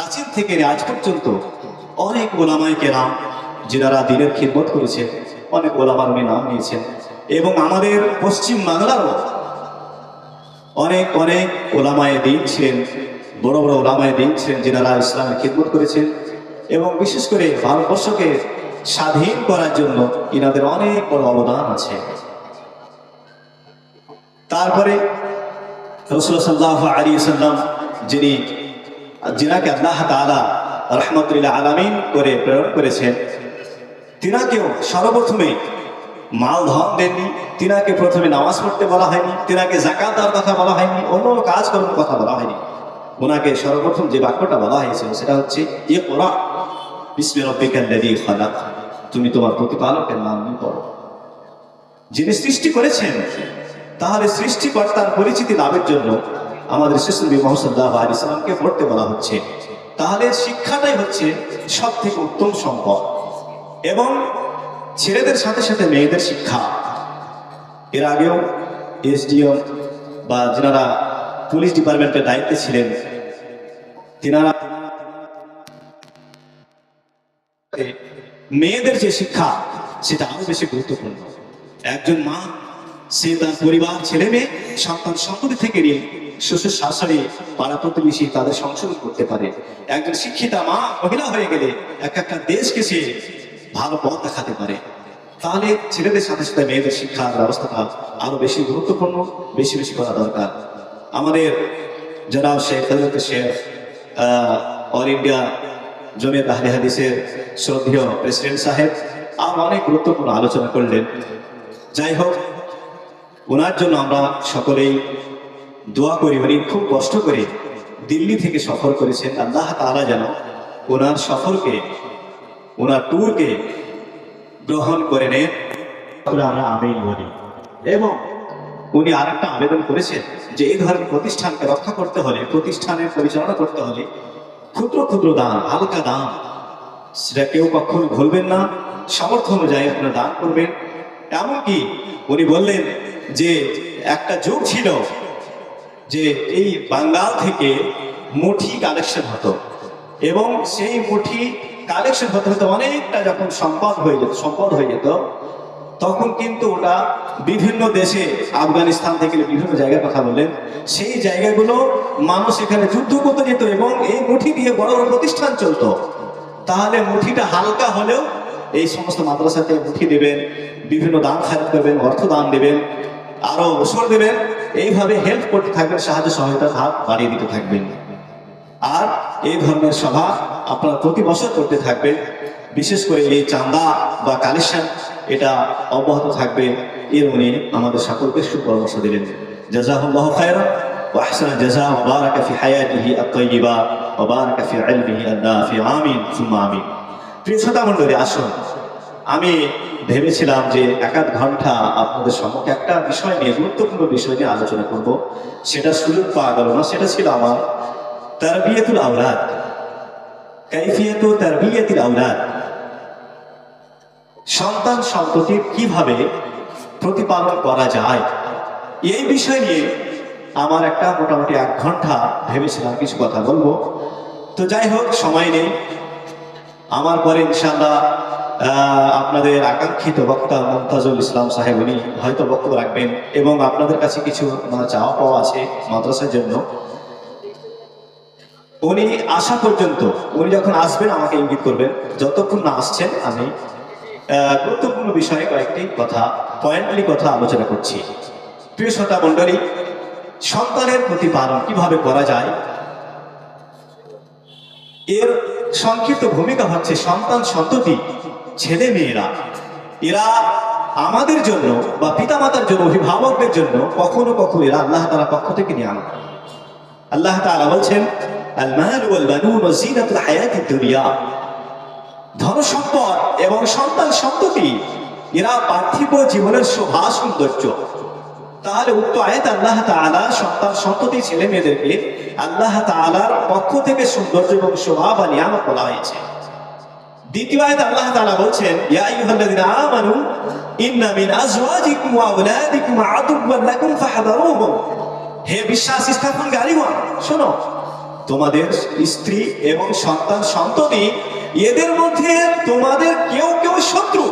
প্রাচীন থেকে আজ পর্যন্ত অনেক ওলামাই কেরাম যারা দিনের খিদমত করেছেন, অনেক ওলামার উনি নাম নিয়েছেন এবং আমাদের পশ্চিম বাংলারও অনেক অনেক ওলামায় দিন ছিলেন, বড় বড় ওলামায় দিন ছিলেন যেনারা ইসলামের খিদমত করেছেন এবং বিশেষ করে ভারতবর্ষকে স্বাধীন করার জন্য ইনাদের অনেক বড় অবদান আছে। তারপরে রসুল সাল্লাহ আলী সাল্লাম যিনি যিনাকে আল্লাহ তালা রহমতুল্লাহ আলামিন করে প্রেরণ করেছেন, তিনাকেও সর্বপ্রথমে মাল ধন দেননি, তিনাকে প্রথমে নামাজ পড়তে বলা হয়নি, তিনাকে জাকাত দেওয়ার কথা বলা হয়নি, অন্য কোনো কাজ করার কথা বলা হয়নি। ওনাকে সর্বপ্রথম যে বাক্যটা বলা হয়েছিল সেটা হচ্ছে ইয়ে পড়া বিস্মের অব্বিকাল্লাদি খালাক। তুমি তোমার প্রতিপালকের নাম নিয়ে পড়ো। যিনি সৃষ্টি করেছেন, তাহলে সৃষ্টিকর্তার পরিচিতি লাভের জন্য আমাদের শিশুবি মোহাম্মদ আলী সালামকে পড়তে বলা হচ্ছে। তাহলে শিক্ষাটাই হচ্ছে সব থেকে উত্তম সম্পদ। এবং ছেলেদের সাথে সাথে মেয়েদের শিক্ষা। এর আগেও এসডিএম বা যারা পুলিশ ডিপার্টমেন্টের দায়িত্বে ছিলেন, তিনারা মেয়েদের যে শিক্ষা, সেটা আরও বেশি গুরুত্বপূর্ণ। একজন মা সে তার পরিবার, ছেলে মেয়ে, সন্তান সম্পত্তি থেকে নিয়ে শ্বশুর শাশুড়ি, পাড়া প্রতিবেশী তাদের সংশোধন করতে পারে। একজন শিক্ষিতা মা, মহিলা হয়ে গেলে এক একটা দেশকে সে ভালো পথ দেখাতে পারে। তাহলে ছেলেদের সাথে সাথে মেয়েদের শিক্ষার ব্যবস্থাটা আরও বেশি গুরুত্বপূর্ণ, বেশি বেশি করা দরকার। আমাদের যারা শেখ শেখ অল ইন্ডিয়া জমিয়ত আহলে হাদিসের শ্রদ্ধেয় প্রেসিডেন্ট সাহেব আর অনেক গুরুত্বপূর্ণ আলোচনা করলেন। যাই হোক ওনার জন্য আমরা সকলেই দোয়া করি উনি খুব কষ্ট করে দিল্লি থেকে সফর করেছেন। আল্লাহ তাআলা যেন ওনার সফরকে ওনার ট্যুরকে গ্রহণ করে নেন। আমরা আমিন বলি। এবং উনি আর একটা আবেদন করেছেন যে এই ধরনের প্রতিষ্ঠানকে রক্ষা করতে হলে প্রতিষ্ঠানের পরিচালনা করতে হলে ক্ষুদ্র ক্ষুদ্র দান হালকা দান সেটা কেউ কখনো ভুলবেন না। সামর্থ্য অনুযায়ী আপনারা দান করবেন। এমনকি উনি বললেন যে একটা যুগ ছিল যে এই বাঙ্গাল থেকে মুঠি কালেকশন হতো। এবং সেই মুঠি কালেকশন হতে হতে অনেকটা যখন সম্পদ হয়ে যেত, সম্পদ হয়ে যেত, তখন কিন্তু ওটা বিভিন্ন দেশে, আফগানিস্তান থেকে বিভিন্ন জায়গার কথা বললেন, সেই জায়গাগুলো মানুষ এখানে যুদ্ধ করতে যেত এবং এই মুঠি দিয়ে বড় বড় প্রতিষ্ঠান চলতো। তাহলে মুঠিটা হালকা হলেও এই সমস্ত মাদ্রাসাতে মুঠি দেবেন, বিভিন্ন দান খারাপ করবেন অর্থ দান দেবেন আরো ওষুধ দেবেন এইভাবে হেল্প করতে থাকবেন সাহায্য সহায়তার হাত বাড়িয়ে দিতে থাকবেন আর এই ধরনের সভা আপনারা প্রতি বছর করতে থাকবেন বিশেষ করে এই চান্দা বা কালেকশন এটা অব্যাহত থাকবে এর উনি আমাদের সকলকে সুপরামর্শ দিলেন জাজাহুল্লাহ খায়রা واحسن الجزاء وبارك في حياته الطيبه وبارك في علمه النافع امين ثم امين প্রিয় শ্রোতা মণ্ডলী আসুন আমি ভেবেছিলাম যে এক আধ ঘণ্টা আপনাদের সম্মুখে একটা বিষয় নিয়ে, গুরুত্বপূর্ণ বিষয় নিয়ে আলোচনা করব। সেটা সুযোগ পাওয়া গেল না, সেটা ছিল আমার তারবিয়াতুল আওলাদ। কাইফিয়াতু তারবিয়াতুল আওলাদ। সন্তান সন্ততির কীভাবে প্রতিপালন করা যায়? এই বিষয় নিয়ে আমার একটা মোটামুটি এক ঘণ্টা ভেবেছিলাম, কিছু কথা বলব। তো যাই হোক, সময় নেই। আমার পরে ইনশাল্লাহ আপনাদের আকাঙ্ক্ষিত বক্তা মমতাজুল ইসলাম সাহেব, উনি হয়তো বক্তব্য রাখবেন এবং আপনাদের কাছে কিছু মানে চাওয়া পাওয়া আছে মাদ্রাসার জন্য। উনি আসা পর্যন্ত, উনি যখন আসবেন আমাকে ইঙ্গিত করবেন। যতক্ষণ না আসছেন, আমি গুরুত্বপূর্ণ বিষয়ে কয়েকটি কথা, পয়েন্টলি কথা আলোচনা করছি। প্রিয় শ্রোতা মণ্ডলী, সন্তানের প্রতিপালন কীভাবে করা যায়? এর সংক্ষিপ্ত ভূমিকা হচ্ছে সন্তান সন্ততি ছেলে মেয়েরা এরা আমাদের জন্য বা পিতামাতার জন্য, অভিভাবকদের জন্য কখনো কখনো এরা আল্লাহ তাআলা পক্ষ থেকে নিয়ে আনা। আল্লাহ তাআলা বলছেন ধন সম্পদ এবং সন্তান সন্ততি এরা পার্থিব জীবনের শোভা, সৌন্দর্য। তাহলে উক্ত আয়াত আল্লাহ তাআলা সন্তান সন্ততি ছেলে মেয়েদেরকে আল্লাহ তাআলার পক্ষ থেকে সৌন্দর্য এবং শোভা বা নিয়ামত বলা হয়েছে। দ্বিতীয় আয়াত আল্লাহ তাআলা বলছেন, ইয়া আইয়ুহাল্লাযীনা আমানু, ইন্না মিন ওয়া আওলাদিকুম লাকুম হে বিশ্বাস স্থাপনকারীগণ, শোনো, তোমাদের স্ত্রী এবং সন্তান সন্ততি, এদের মধ্যে তোমাদের কেউ কেউ শত্রু।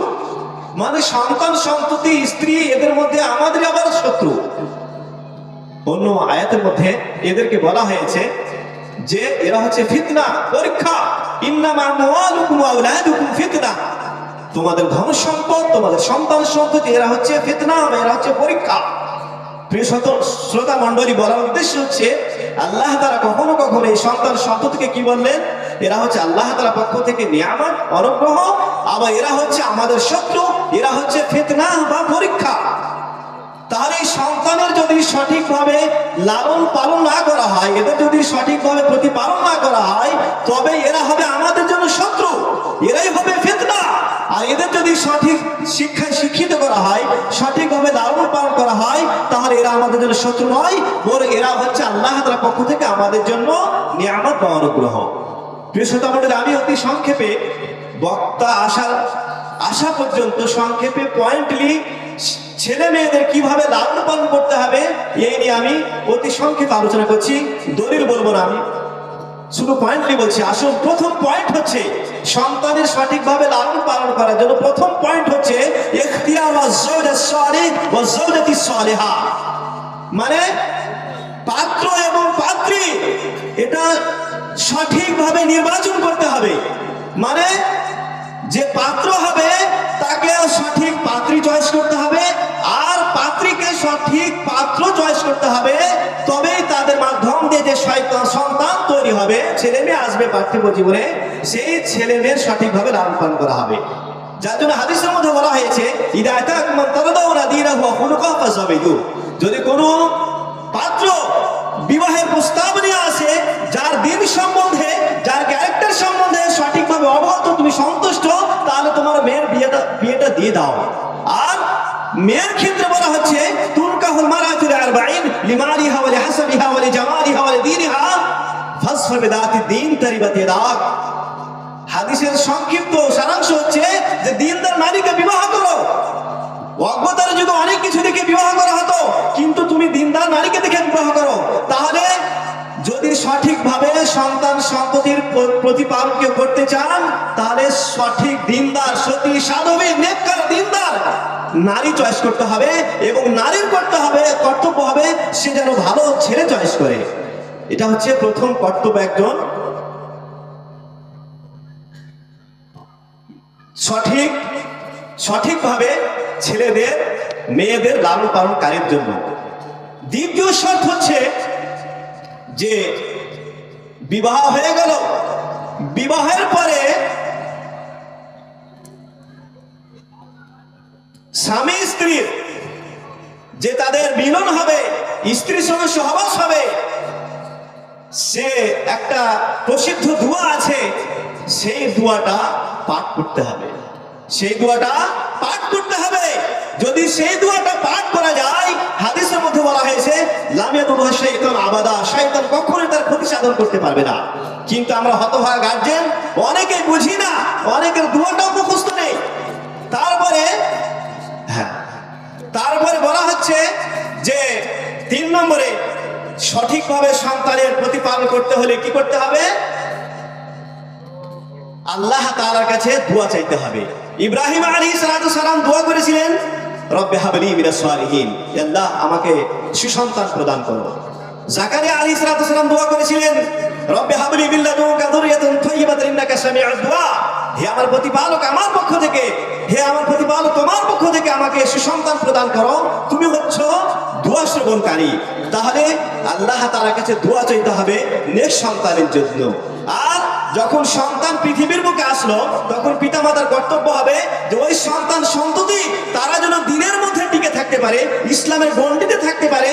মানে সন্তান সন্ততি, স্ত্রী, এদের মধ্যে আমাদের আবার শত্রু। অন্য আয়াতের মধ্যে এদেরকে বলা হয়েছে যে এরা হচ্ছে ফিতনা, পরীক্ষা। ফিতনা। তোমাদের ধন সম্পদ তোমাদের সন্তান সন্ততি এরা হচ্ছে ফিতনা, এরা হচ্ছে পরীক্ষা। প্রিয় শ্রোতা মণ্ডলী, বলার উদ্দেশ্য হচ্ছে, আল্লাহ তারা কখনো কখনো এই সন্তান সন্ততিকে কি বললেন? এরা হচ্ছে আল্লাহ তারা পক্ষ থেকে নিয়ামত, অনুগ্রহ। আবার এরা হচ্ছে আমাদের শত্রু, এরা হচ্ছে ফিতনা বা পরীক্ষা। তাহলে এই সন্তানের যদি সঠিকভাবে লালন পালন না করা হয়, এদের যদি সঠিকভাবে প্রতিপালন না করা হয়, তবে এরা হবে আমাদের জন্য শত্রু। এরাই হবে ফেতনা। আর এদের যদি সঠিক শিক্ষায় শিক্ষিত করা হয়, সঠিকভাবে লালন পালন করা হয়, তাহলে এরা আমাদের জন্য শত্রু নয়, বরং এরা হচ্ছে আল্লাহ পক্ষ থেকে আমাদের জন্য নিয়ামত বা অনুগ্রহ। প্রিয় আমি অতি সংক্ষেপে বক্তা আসার আসা পর্যন্ত সংক্ষেপে পয়েন্টলি ছেলে মেয়েদের কীভাবে লালন পালন করতে হবে, এই নিয়ে আমি অতি সংক্ষেপে আলোচনা করছি। দলিল বলব না আমি। শুধু পয়েন্টলি বলছি। আসল প্রথম পয়েন্ট হচ্ছে সন্তানের সঠিকভাবে লালন পালন করার জন্য প্রথম পয়েন্ট হচ্ছে মানে পাত্র এবং পাত্রী, এটা সঠিকভাবে নির্বাচন করতে হবে। মানে যে পাত্র হবে, তাকে সঠিক পাত্রী সঠিক পাত্র চয়েস করতে হবে, তবেই তাদের মাধ্যম দিয়ে যে সন্তান তৈরি হবে, ছেলে মেয়ে আসবে পার্থিব জীবনে, সেই ছেলে মেয়ের সঠিকভাবে লালন পালন করা হবে। যার জন্য হাদিসের মধ্যে বলা হয়েছে যদি কোনো পাত্র বিবাহের প্রস্তাব নিয়ে আসে, যার দিন সম্বন্ধে, যার ক্যারেক্টার সম্বন্ধে সঠিকভাবে অবগত, তুমি সন্তুষ্ট, তাহলে তোমার মেয়ের বিয়েটা বিয়েটা দিয়ে দাও। আর মেয়ের ক্ষেত্রে বলা হচ্ছে তুনকাহুল মারাতুল আরবাইন লিমালিহা ওয়া লিহাসাবিহা ওয়া লিজামালিহা ওয়া লিদীনিহা ফাসফা বিদাতি দিন তারিবাতি রাগ। হাদিসের সংক্ষিপ্ত সারাংশ হচ্ছে যে, দিনদার নারীকে বিবাহ করো। অজ্ঞতার যুগে অনেক কিছু দেখে বিবাহ করা হতো, কিন্তু তুমি দিনদার নারীকে দেখে বিবাহ করো। তাহলে যদি সঠিকভাবে সন্তান সন্ততির প্রতিপালনকে করতে চান, তাহলে সঠিক দিনদার, সতী, সাধবী, নেককার দিনদার নারী চয়েস করতে হবে এবং নারীর করতে হবে, কর্তব্য হবে সে যেন ভালো ছেলে চয়েস করে। এটা হচ্ছে প্রথম কর্তব্য একজন। সঠিক, সঠিকভাবে ছেলেদের, মেয়েদের লালন পালনকারীর জন্য। দ্বিতীয় শর্ত হচ্ছে যে বিবাহ হয়ে গেল। বিবাহের পরে স্বামী স্ত্রীর যে তাদের মিলন হবে স্ত্রীর সঙ্গে সহবাস হবে, সে একটা প্রসিদ্ধ দোয়া আছে, সেই দোয়াটা পাঠ করতে হবে। সেই দোয়াটা পাঠ করতে হবে। যদি সেই দোয়াটা পাঠ করা যায়, হাদিসের মধ্যে বলা হয়েছে লামিয়াতুল্লাহ শৈতান আবাদা শয়তান কখনোই তার ক্ষতি সাধন করতে পারবে না। কিন্তু আমরা হতভাগা গার্জেন অনেকে বুঝি না, অনেকের দোয়াটাও হচ্ছে যে তিন নম্বরে সঠিকভাবে সন্তানের প্রতিপালন করতে হলে কি করতে হবে? আল্লাহ তাআলার কাছে দোয়া চাইতে হবে। ইব্রাহিম আলী সালাম দোয়া করেছিলেন হাবলি আমাকে সুসন্তান প্রদান করো। জাকারিয়া সালাতু সালাম দোয়া করেছিলেন, রব্বে হাবলি দুআ হে আমার প্রতিপালক আমার পক্ষ থেকে, হে আমার প্রতিপালক তোমার পক্ষ থেকে আমাকে সুসন্তান প্রদান করো। তুমি হচ্ছ দোয়া শ্রবণকারী। তাহলে আল্লাহ তাআলার কাছে দোয়া চাইতে হবে নেক্সট সন্তানের জন্য। আর যখন সন্তান পৃথিবীর মুখে আসলো, তখন পিতামাতার কর্তব্য হবে যে ওই সন্তান সন্ততি তারা যেন দিনের মধ্যে টিকে থাকতে পারে, ইসলামের গণ্ডিতে থাকতে পারে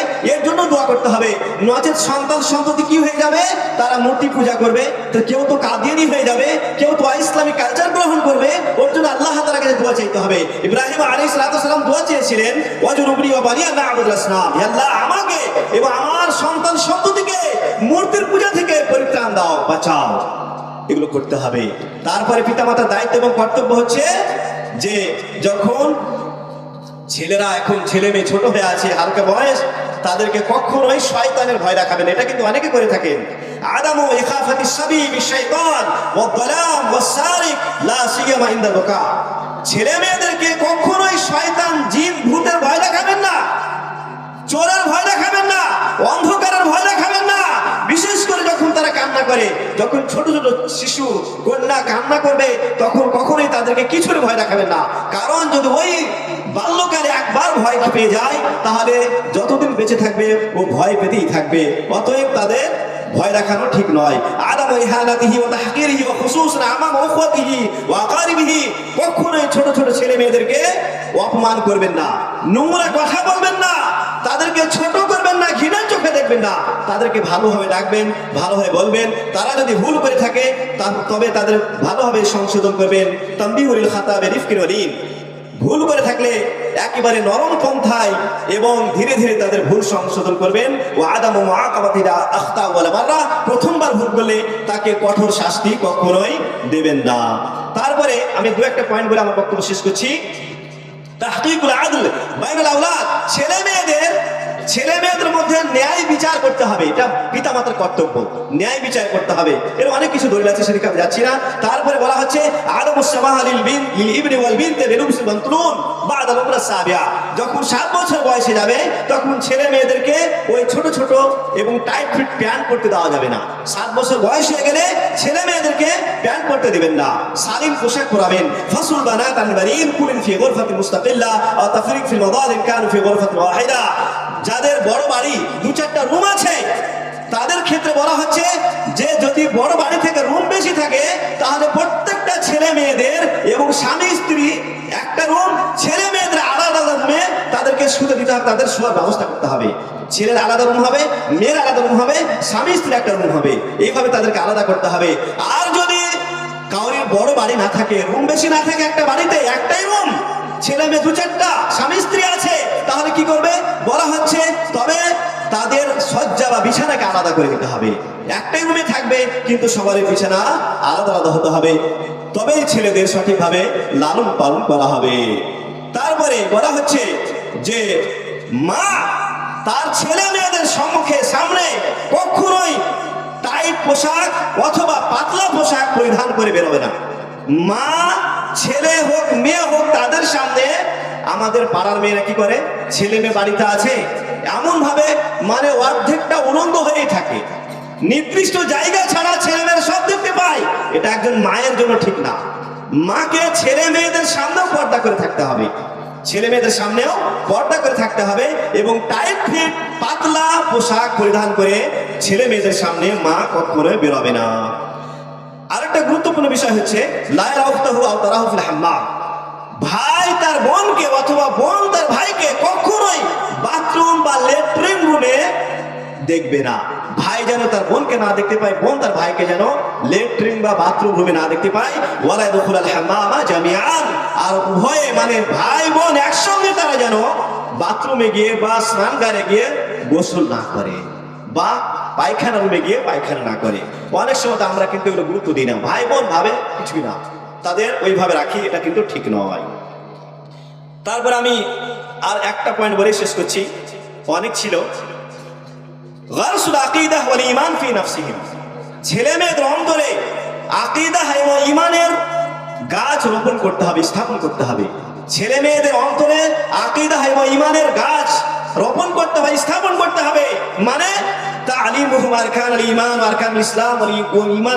করতে হবে। নচেত সন্তান সন্ততি কি হয়ে যাবে? তারা মূর্তি পূজা করবে। তো কেউ তো কাদিয়ানি হয়ে যাবে। কেউ তো ইসলামিক কালচার গ্রহণ করবে। ওর জন্য আল্লাহ তাআলার কাছে দোয়া চাইতে হবে। ইব্রাহিম আলাইহিস সালাম দোয়া চেয়েছিলেন ওয়াজুরুবনি ওয়া বানিয়া আসনাম। হে আল্লাহ, আমাকে এবং আমার সন্তান সন্ততিকে মূর্তির পূজা থেকে পরিত্রাণ দাও, বাঁচাও। এগুলো করতে হবে। তারপরে পিতামাতার দায়িত্ব এবং কর্তব্য হচ্ছে যে, যখন ছেলেরা এখন ছেলে মেয়ে ছোট হয়ে আছে, হালকা বয়স তাদেরকে কখনোই শয়তানের ভয় দেখাবেন এটা কিন্তু অনেকে করে থাকেন। আদামু ইখাফাতি ওয়া দালাম ওয়া সারিক লা সিয়ামা ইনদা ছেলে মেয়েদেরকে কখনোই শয়তান জিন, ভূতের ভয় দেখাবেন না। চোরের ভয় দেখাবেন না। অন্ধকারের ভয় দেখাবেন না বিশেষ করে যখন তারা কান্না করে, যখন ছোট ছোট শিশু কন্যা কান্না করবে, তখন কখনোই তাদেরকে কিছুর ভয় দেখাবেন না। কারণ যদি ওই বাল্যকালে একবার ভয় পেয়ে যায়, তাহলে যতদিন বেঁচে থাকবে, ও ভয় পেতেই থাকবে। অতএব তাদের ভয় দেখানো ঠিক নয়। অপমান করবেন না। নোংরা কথা বলবেন না। তাদেরকে ছোট দেখবেন না, তাদেরকে ভালোভাবে ডাকবেন, ভালোভাবে বলবেন। তারা যদি ভুল করে থাকে তবে তাদের ভালোভাবে সংশোধন করবেন। তাম্বিহুল খাতাবে রিফকির ওয়ালিন ভুল করে থাকলে একেবারে নরম পন্থায় এবং ধীরে ধীরে তাদের ভুল সংশোধন করবেন। ও আদাম আখতা প্রথমবার ভুল করলে তাকে কঠোর শাস্তি কখনোই দেবেন না। তারপরে আমি দু একটা পয়েন্ট বলে আমার বক্তব্য শেষ করছি। ছেলে মেয়েদের ছেলে মেয়েদের মধ্যে ন্যায় বিচার করতে হবে, এটা পিতামাতার কর্তব্য। ন্যায় বিচার করতে হবে। এর অনেক কিছু দলিল আছে, সেদিকে আমি যাচ্ছি না। তারপরে বলা হচ্ছে যখন সাত বছর বয়সে যাবে, তখন ছেলে মেয়েদেরকে ওই ছোট ছোট এবং টাইট ফিট প্যান্ট পরতে দেওয়া যাবে না। সাত বছর বয়স হয়ে গেলে ছেলে মেয়েদেরকে পরতে দিবেন না। সালিম পোশাক পরাবেন। ফাসুল বানাত আন বারিন কুলিন ফি গুরফাতি মুস্তাকিল্লা আও তাফরিক ফিল মাদালিন কানু ফি গুরফাতি ওয়াহিদা। যাদের বড় বাড়ি, দু চারটা রুম আছে, তাদের ক্ষেত্রে বলা হচ্ছে যে যদি বড় বাড়ি থেকে রুম বেশি থাকে, তাহলে প্রত্যেকটা ছেলে মেয়েদের এবং স্বামী, স্ত্রী একটা রুম, ছেলে মেয়েদের আলাদা আলাদা রুমে তাদেরকে শুতে দিতে হবে, তাদের শোয়ার ব্যবস্থা করতে হবে। ছেলের আলাদা রুম হবে, মেয়ের আলাদা রুম হবে, স্বামী, স্ত্রীর একটা রুম হবে। এইভাবে তাদেরকে আলাদা করতে হবে। আর যদি বড় বাড়ি না থাকে রুম বেশি না থাকে একটা বাড়িতে, একটাই রুম ছেলে মেয়ে দু চারটা, স্বামী স্ত্রী আছে, তাহলে কি করবে? বলা হচ্ছে, তবে তাদের শয্যা বা বিছানাকে আলাদা করে দিতে হবে। একটাই রুমে থাকবে, কিন্তু সবারই বিছানা আলাদা আলাদা হতে হবে। তবেই ছেলেদের সঠিকভাবে লালন পালন করা হবে। তারপরে বলা হচ্ছে যে, মা, তার ছেলে মেয়েদের সম্মুখে, সামনে কখনোই টাইট পোশাক অথবা পাতলা পোশাক পরিধান করে বেরোবে না। মা, ছেলে হোক, মেয়ে হোক, তাদের সামনে আমাদের পাড়ার মেয়েরা কি করে? ছেলে মেয়ে বাড়িতে আছে। এমন ভাবে মানে অর্ধেকটা উলঙ্গ হয়েই থাকে। নির্দিষ্ট জায়গা ছাড়া ছেলে মেয়েরা সব দেখতে পায়। এটা একজন মায়ের জন্য ঠিক না। মাকে ছেলে মেয়েদের সামনেও পর্দা করে থাকতে হবে। ছেলে মেয়েদের সামনেও পর্দা করে থাকতে হবে এবং টাইট ফিট পাতলা পোশাক পরিধান করে ছেলে মেয়েদের সামনে মা কখনো বেরোবে না। আরেকটা গুরুত্বপূর্ণ বিষয় হচ্ছে লায়রা ভাই তার বোনকে অথবা বোন তার ভাইকে কখনোই বাথরুম বা লেট্রিন রুমে দেখবে না। ভাই যেন তার বোনকে না দেখতে পায়, বোন তার ভাইকে যেন লেট্রিন বা বাথরুম রুমে না দেখতে পায়। ওয়ালা দুখুল আল হাম্মামা জামিআন। আর উভয়ে মানে ভাই বোন একসঙ্গে তারা যেন বাথরুমে গিয়ে বা স্নানগারে গিয়ে গোসল না করে বা পায়খানা রুমে গিয়ে পায়খানা না করে। অনেক সময় আমরা কিন্তু এগুলো গুরুত্ব দিই না। ভাই বোন ভাবে কিছুই না তাদের ওইভাবে রাখি, এটা কিন্তু ঠিক নয়। তারপর আমি আর একটা পয়েন্ট বলে শেষ করছি। অনেক ছিল। ছেলে মেয়েদের অন্তরে আকিদাহ এবং ঈমানের গাছ রোপণ করতে হবে, স্থাপন করতে হবে। ছেলে মেয়েদের অন্তরে আকিদাহ এবং ঈমানের গাছ রোপণ করতে হবে, স্থাপন করতে হবে। মানে ইসলাম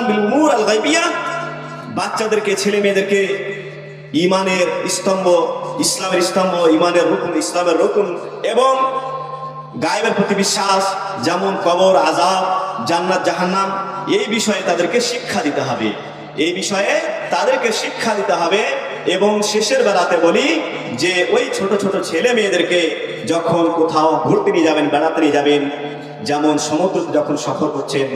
বিল বাচ্চাদেরকে, ছেলে মেয়েদেরকে ইমানের স্তম্ভ, ইসলামের স্তম্ভ ইমানের রুকুন, ইসলামের রুকুন এবং গায়েবের প্রতি বিশ্বাস, যেমন কবর আজাব জান্নাত, জাহান্নাম, এই বিষয়ে তাদেরকে শিক্ষা দিতে হবে। এই বিষয়ে তাদেরকে শিক্ষা দিতে হবে এবং শেষের বেলাতে বলি যে ওই ছোট ছোট ছেলে মেয়েদেরকে যখন কোথাও ঘুরতে নিয়ে যাবেন, বেড়াতে নিয়ে যাবেন, যেমন সমুদ্র যখন সফর করছেন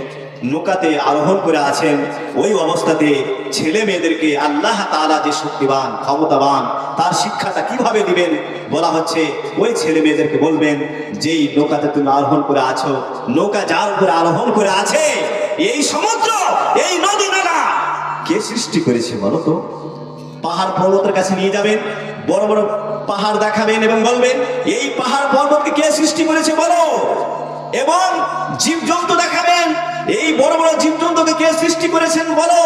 নৌকাতে আরোহণ করে আছেন, ওই অবস্থাতে ছেলে মেয়েদেরকে আল্লাহ তাআলা যে শক্তিবান, ক্ষমতাবান, তার শিক্ষাটা কীভাবে দিবেন বলা হচ্ছে, ওই ছেলে মেয়েদেরকে বলবেন, যেই নৌকাতে তুমি আরোহণ করে আছো, নৌকা যার উপরে আরোহণ করে আছে, এই সমুদ্র, এই নদী নালা কে সৃষ্টি করেছে বলো তো? পাহাড় পর্বতের কাছে নিয়ে যাবেন, বড় বড় পাহাড় দেখাবেন এবং বলবেন, এই পাহাড় পর্বতকে কে সৃষ্টি করেছে বলো? এবং জীবজন্তু দেখাবেন এই বড় বড় জীবজন্তুকে কে সৃষ্টি করেছেন বলো?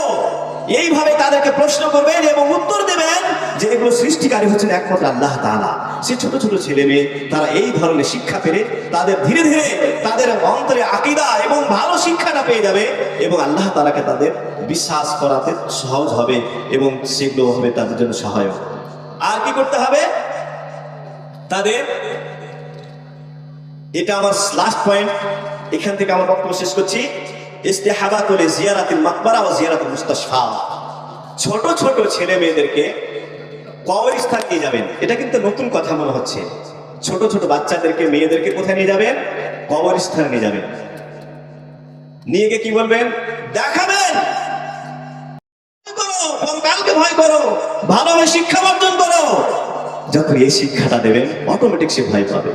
এইভাবে তাদেরকে প্রশ্ন করবেন এবং উত্তর দেবেন যে এগুলো সৃষ্টিকারী হচ্ছেন একমাত্র আল্লাহ তালা সে ছোট ছোট ছেলে মেয়ে, তারা এই ধরনের শিক্ষা পেলে তাদের ধীরে ধীরে তাদের অন্তরে আকিদা এবং ভালো শিক্ষাটা পেয়ে যাবে এবং আল্লাহ তালাকে তাদের বিশ্বাস করাতে সহজ হবে এবং সেগুলো হবে তাদের জন্য সহায়ক। আর কি করতে হবে? তাদের, এটা আমার লাস্ট পয়েন্ট এখান থেকে আমার বক্তব্য শেষ করছি। ইস্তেহাবাতুল জিয়ারাতিল মাকবারা ও জিয়ারাতুল মুস্তাশফা। ছোট ছোট ছেলে মেয়েদেরকে কবরস্থান নিয়ে যাবেন। এটা কিন্তু নতুন কথা মনে হচ্ছে। ছোট ছোট বাচ্চাদেরকে, মেয়েদেরকে কোথায় নিয়ে যাবেন? কবরস্থানে নিয়ে যাবেন। নিয়ে গিয়ে কি বলবেন? দেখাবেন! পরকালকে ভয় করো, ভালোভাবে শিক্ষা অর্জন করো। যখন এই শিক্ষাটা দেবেন অটোমেটিক সে ভয় পাবে।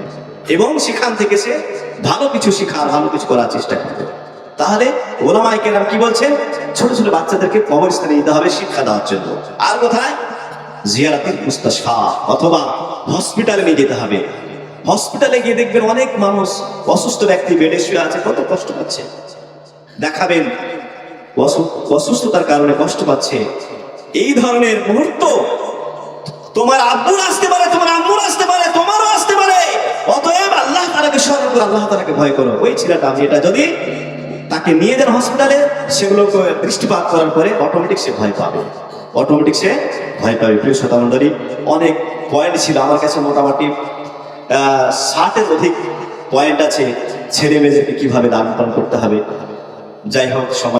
এবং সেখান থেকে সে ভালো কিছু শিখার ভালো কিছু করার চেষ্টা করবে। তাহলে ওলামাই কেরাম কি বলছেন? ছোট ছোট বাচ্চাদেরকে কবরস্থানে নিতে হবে শিক্ষা দেওয়ার জন্য। আর কোথায়? জিয়ারাতিল মুস্তাশফা অথবা হসপিটালে নিয়ে যেতে হবে। হসপিটালে গিয়ে দেখবেন অনেক মানুষ অসুস্থ ব্যক্তি বেডে শুয়ে আছে, কত কষ্ট পাচ্ছে। দেখাবেন অসু- অসুস্থতার কারণে কষ্ট পাচ্ছে। এই ধরনের মুহূর্ত তোমার আব্বুর আসতে পারে, তোমার আম্মুর আসতে পারে। অতএব আল্লাহ তালাকে স্মরণ করো, আল্লাহ তালাকে ভয় করো। ওই ছেলেটা আমি, এটা যদি তাকে নিয়ে যান হসপিটালে সেগুলোকে দৃষ্টিপাত করার পরে অটোমেটিক সে ভয় পাবে। অটোমেটিক সে ভয় পাবে। প্রিয় শতামণ্ডলী অনেক পয়েন্ট ছিল আমার কাছে মোটামুটি ষাটের অধিক পয়েন্ট আছে। ছেলে মেয়েদেরকে কীভাবে দান করতে হবে? যাই হোক, সময়